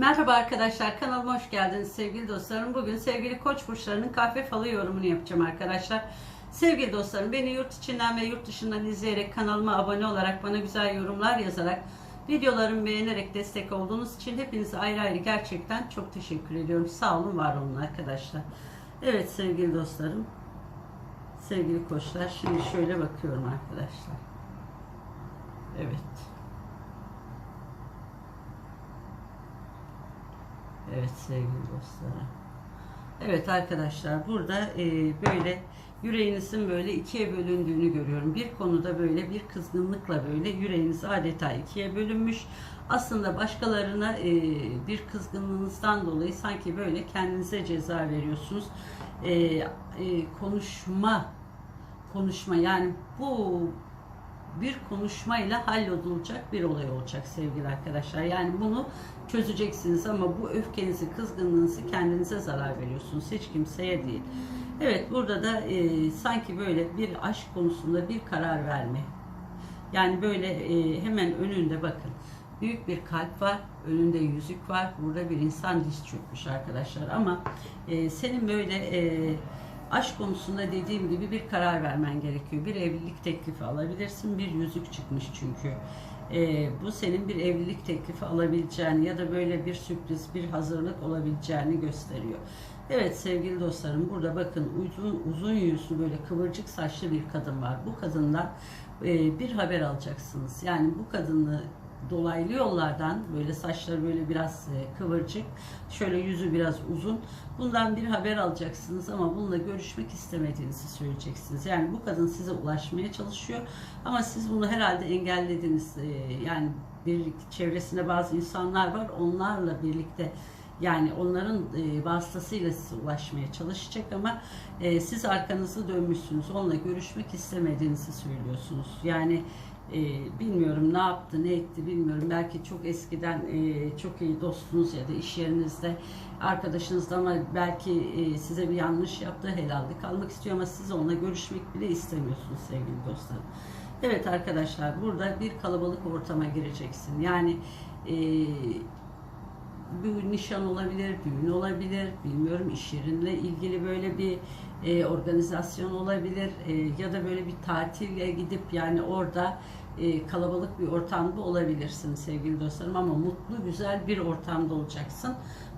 Merhaba arkadaşlar kanalıma hoş geldiniz sevgili dostlarım. Bugün sevgili koç burçlarının kahve falı yorumunu yapacağım arkadaşlar. Sevgili dostlarım beni yurt içinden ve yurt dışından izleyerek kanalıma abone olarak bana güzel yorumlar yazarak videolarımı beğenerek destek olduğunuz için hepinize ayrı ayrı gerçekten çok teşekkür ediyorum. Sağ olun var olun arkadaşlar. Evet sevgili dostlarım sevgili koçlar şimdi şöyle bakıyorum arkadaşlar. Evet. Evet sevgili dostlarım. Evet arkadaşlar burada e, böyle yüreğinizin böyle ikiye bölündüğünü görüyorum. Bir konuda böyle bir kızgınlıkla böyle yüreğiniz adeta ikiye bölünmüş. Aslında başkalarına e, bir kızgınlığınızdan dolayı sanki böyle kendinize ceza veriyorsunuz. E, e, konuşma konuşma yani bu bir konuşmayla hallolacak bir olay olacak sevgili arkadaşlar. Yani bunu çözeceksiniz ama bu öfkenizi, kızgınlığınızı kendinize zarar veriyorsunuz. Hiç kimseye değil. Evet burada da e, sanki böyle bir aşk konusunda bir karar verme. Yani böyle e, hemen önünde bakın. Büyük bir kalp var, önünde yüzük var. Burada bir insan diz çökmüş arkadaşlar ama e, senin böyle e, aşk konusunda dediğim gibi bir karar vermen gerekiyor. Bir evlilik teklifi alabilirsin. Bir yüzük çıkmış çünkü. Ee, bu senin bir evlilik teklifi alabileceğini ya da böyle bir sürpriz, bir hazırlık olabileceğini gösteriyor. Evet sevgili dostlarım burada bakın uzun uzun yüzlü böyle kıvırcık saçlı bir kadın var. Bu kadından e, bir haber alacaksınız. Yani bu kadını dolaylı yollardan böyle saçları böyle biraz e, kıvırcık, şöyle yüzü biraz uzun. Bundan bir haber alacaksınız ama bununla görüşmek istemediğinizi söyleyeceksiniz. Yani bu kadın size ulaşmaya çalışıyor ama siz bunu herhalde engellediniz. E, yani bir çevresinde bazı insanlar var. Onlarla birlikte yani onların e, vasıtasıyla size ulaşmaya çalışacak ama e, siz arkanızı dönmüşsünüz. Onunla görüşmek istemediğinizi söylüyorsunuz. Yani e, bilmiyorum ne yaptı, ne etti bilmiyorum. Belki çok eskiden e, çok iyi dostunuz ya da iş yerinizde arkadaşınız da ama belki e, size bir yanlış yaptı, helallik almak istiyor ama siz onunla görüşmek bile istemiyorsunuz sevgili dostlarım. Evet arkadaşlar burada bir kalabalık ortama gireceksin. Yani e, bir nişan olabilir, düğün olabilir, bilmiyorum iş yerinle ilgili böyle bir e, organizasyon olabilir e, ya da böyle bir tatile gidip yani orada e, kalabalık bir ortamda olabilirsin sevgili dostlarım ama mutlu güzel bir ortamda olacaksın.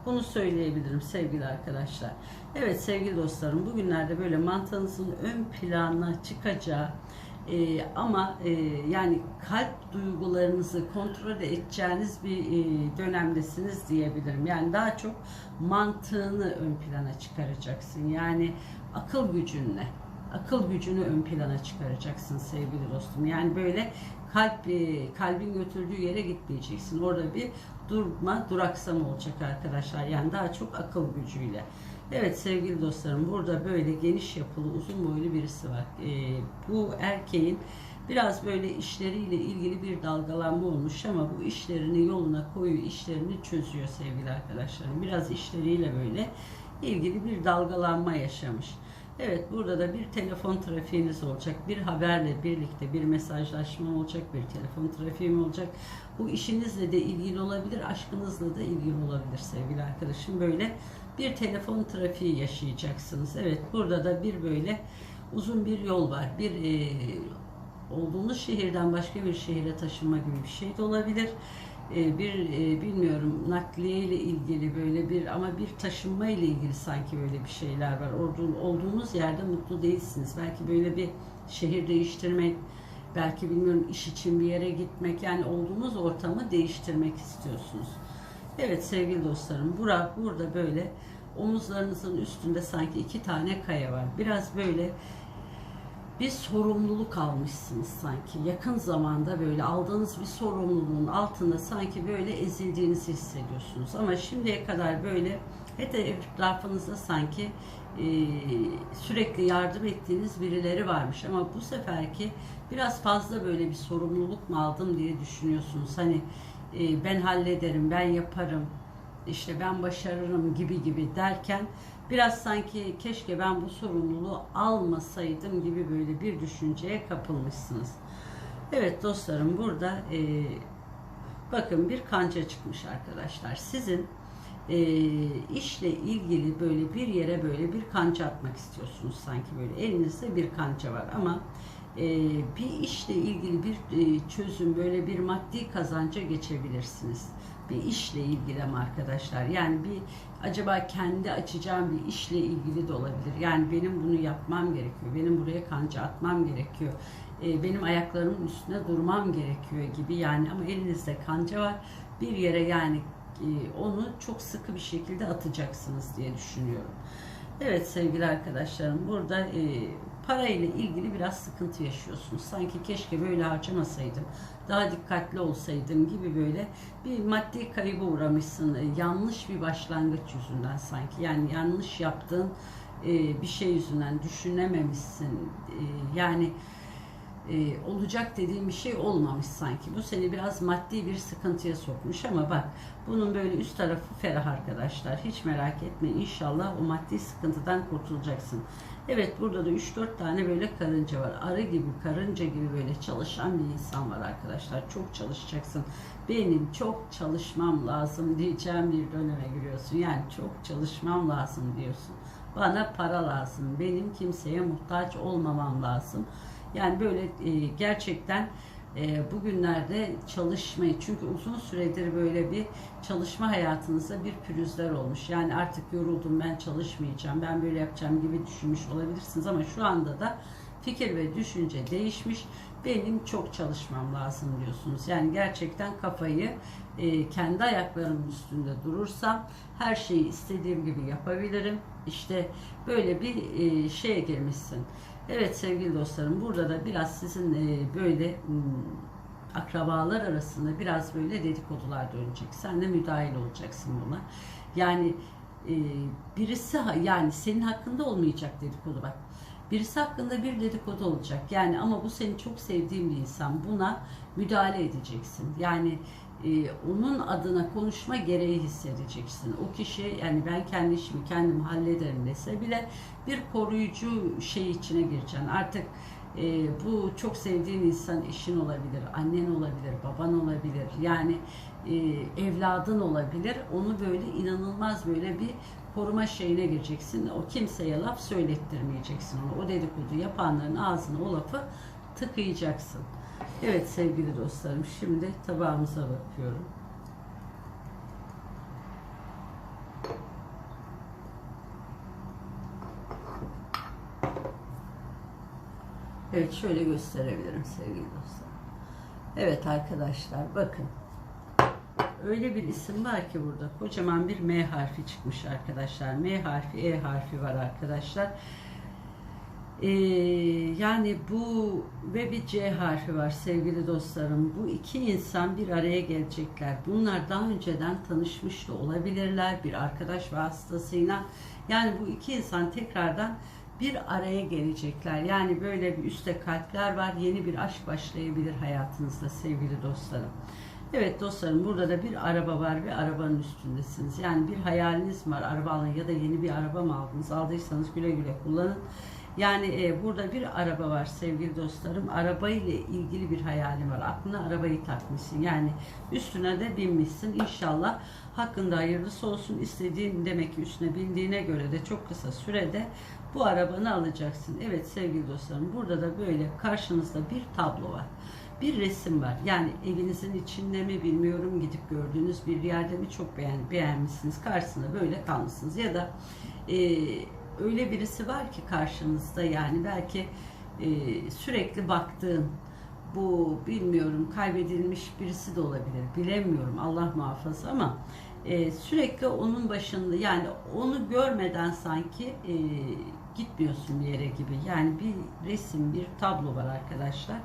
Bunu söyleyebilirim sevgili arkadaşlar. Evet sevgili dostlarım bugünlerde böyle mantığınızın ön plana çıkacağı e, ama e, yani kalp duygularınızı kontrol edeceğiniz bir e, dönemdesiniz diyebilirim. Yani daha çok mantığını ön plana çıkaracaksın. Yani akıl gücünle akıl gücünü ön plana çıkaracaksın sevgili dostum. Yani böyle kalp e, kalbin götürdüğü yere gitmeyeceksin. Orada bir durma, duraksama olacak arkadaşlar. Yani daha çok akıl gücüyle. Evet sevgili dostlarım burada böyle geniş yapılı uzun boylu birisi var. E, bu erkeğin biraz böyle işleriyle ilgili bir dalgalanma olmuş ama bu işlerini yoluna koyuyor, işlerini çözüyor sevgili arkadaşlarım. Biraz işleriyle böyle ilgili bir dalgalanma yaşamış. Evet burada da bir telefon trafiğiniz olacak. Bir haberle birlikte bir mesajlaşma olacak. Bir telefon trafiğim olacak. Bu işinizle de ilgili olabilir. Aşkınızla da ilgili olabilir sevgili arkadaşım. Böyle bir telefon trafiği yaşayacaksınız. Evet burada da bir böyle uzun bir yol var. Bir e, olduğunuz şehirden başka bir şehire taşınma gibi bir şey de olabilir. E, bir e, bilmiyorum nakliye ile ilgili böyle bir ama bir taşınma ile ilgili sanki böyle bir şeyler var. Olduğun, olduğunuz yerde mutlu değilsiniz. Belki böyle bir şehir değiştirmek, belki bilmiyorum iş için bir yere gitmek yani olduğunuz ortamı değiştirmek istiyorsunuz. Evet sevgili dostlarım bura, burada böyle omuzlarınızın üstünde sanki iki tane kaya var. Biraz böyle bir sorumluluk almışsınız sanki. Yakın zamanda böyle aldığınız bir sorumluluğun altında sanki böyle ezildiğinizi hissediyorsunuz. Ama şimdiye kadar böyle hep etrafınızda sanki e, sürekli yardım ettiğiniz birileri varmış. Ama bu seferki biraz fazla böyle bir sorumluluk mu aldım diye düşünüyorsunuz. Hani e, ben hallederim, ben yaparım, işte ben başarırım gibi gibi derken biraz sanki keşke ben bu sorumluluğu almasaydım gibi böyle bir düşünceye kapılmışsınız. Evet dostlarım burada e, bakın bir kanca çıkmış arkadaşlar. Sizin e, işle ilgili böyle bir yere böyle bir kanca atmak istiyorsunuz sanki böyle elinizde bir kanca var ama e, bir işle ilgili bir e, çözüm böyle bir maddi kazanca geçebilirsiniz. Bir işle ilgili mi arkadaşlar? Yani bir acaba kendi açacağım bir işle ilgili de olabilir. Yani benim bunu yapmam gerekiyor. Benim buraya kanca atmam gerekiyor. E, benim ayaklarımın üstüne durmam gerekiyor gibi yani ama elinizde kanca var. Bir yere yani e, onu çok sıkı bir şekilde atacaksınız diye düşünüyorum. Evet sevgili arkadaşlarım burada e, para ile ilgili biraz sıkıntı yaşıyorsunuz. Sanki keşke böyle harcamasaydım, daha dikkatli olsaydım gibi böyle bir maddi kayıba uğramışsın. E, yanlış bir başlangıç yüzünden sanki. Yani yanlış yaptığın e, bir şey yüzünden düşünememişsin. E, yani e, olacak dediğim bir şey olmamış sanki. Bu seni biraz maddi bir sıkıntıya sokmuş ama bak bunun böyle üst tarafı ferah arkadaşlar. Hiç merak etme inşallah o maddi sıkıntıdan kurtulacaksın. Evet burada da 3-4 tane böyle karınca var. Arı gibi karınca gibi böyle çalışan bir insan var arkadaşlar. Çok çalışacaksın. Benim çok çalışmam lazım diyeceğim bir döneme giriyorsun. Yani çok çalışmam lazım diyorsun. Bana para lazım. Benim kimseye muhtaç olmamam lazım. Yani böyle e, gerçekten e, bugünlerde çalışmayı çünkü uzun süredir böyle bir çalışma hayatınızda bir pürüzler olmuş. Yani artık yoruldum ben çalışmayacağım ben böyle yapacağım gibi düşünmüş olabilirsiniz ama şu anda da fikir ve düşünce değişmiş. Benim çok çalışmam lazım diyorsunuz. Yani gerçekten kafayı e, kendi ayaklarımın üstünde durursam her şeyi istediğim gibi yapabilirim. İşte böyle bir e, şeye girmişsin. Evet sevgili dostlarım burada da biraz sizin e, böyle hmm, akrabalar arasında biraz böyle dedikodular dönecek. Sen de müdahil olacaksın buna. Yani e, birisi yani senin hakkında olmayacak dedikodu bak. Birisi hakkında bir dedikodu olacak. Yani ama bu senin çok sevdiğin bir insan. Buna müdahale edeceksin. Yani e, onun adına konuşma gereği hissedeceksin. O kişi yani ben kendi işimi kendim hallederim dese bile bir koruyucu şey içine gireceksin. Artık e, bu çok sevdiğin insan eşin olabilir, annen olabilir, baban olabilir. Yani e, evladın olabilir. Onu böyle inanılmaz böyle bir koruma şeyine gireceksin. O kimseye laf söylettirmeyeceksin onu. O dedikodu yapanların ağzına o lafı tıkayacaksın. Evet sevgili dostlarım şimdi tabağımıza bakıyorum. Evet şöyle gösterebilirim sevgili dostlar. Evet arkadaşlar bakın. Öyle bir isim var ki burada. Kocaman bir M harfi çıkmış arkadaşlar. M harfi, E harfi var arkadaşlar. Ee, yani bu ve bir C harfi var sevgili dostlarım. Bu iki insan bir araya gelecekler. Bunlar daha önceden tanışmış da olabilirler bir arkadaş vasıtasıyla. Yani bu iki insan tekrardan bir araya gelecekler. Yani böyle bir üstte kalpler var. Yeni bir aşk başlayabilir hayatınızda sevgili dostlarım. Evet dostlarım burada da bir araba var ve arabanın üstündesiniz. Yani bir hayaliniz var araba alın ya da yeni bir araba mı aldınız? Aldıysanız güle güle kullanın. Yani e, burada bir araba var sevgili dostlarım. Araba ile ilgili bir hayalim var. Aklına arabayı takmışsın. Yani üstüne de binmişsin. İnşallah hakkında hayırlısı olsun. İstediğin demek ki üstüne bindiğine göre de çok kısa sürede bu arabanı alacaksın. Evet sevgili dostlarım burada da böyle karşınızda bir tablo var. Bir resim var. Yani evinizin içinde mi bilmiyorum gidip gördüğünüz bir yerde mi çok beğen, beğenmişsiniz. Karşısında böyle kalmışsınız. Ya da e, öyle birisi var ki karşınızda yani belki e, sürekli baktığın bu bilmiyorum kaybedilmiş birisi de olabilir. Bilemiyorum Allah muhafaza ama e, sürekli onun başında yani onu görmeden sanki e, gitmiyorsun bir yere gibi. Yani bir resim, bir tablo var arkadaşlar.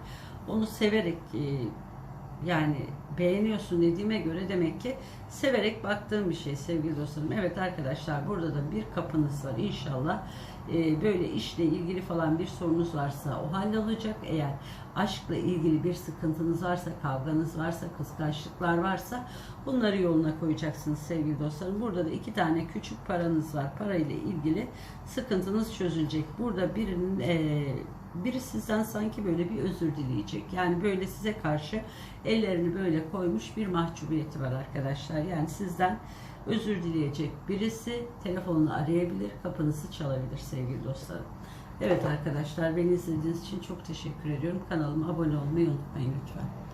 Onu severek e, yani beğeniyorsun dediğime göre demek ki severek baktığım bir şey sevgili dostlarım. Evet arkadaşlar burada da bir kapınız var inşallah. Ee, böyle işle ilgili falan bir sorunuz varsa o hallolacak. Eğer aşkla ilgili bir sıkıntınız varsa, kavganız varsa, kıskançlıklar varsa bunları yoluna koyacaksınız sevgili dostlarım. Burada da iki tane küçük paranız var. Parayla ilgili sıkıntınız çözülecek. Burada birinin e, biri sizden sanki böyle bir özür dileyecek. Yani böyle size karşı ellerini böyle koymuş bir mahcubiyeti var arkadaşlar. Yani sizden özür dileyecek birisi telefonunu arayabilir, kapınızı çalabilir sevgili dostlarım. Evet arkadaşlar beni izlediğiniz için çok teşekkür ediyorum. Kanalıma abone olmayı unutmayın lütfen.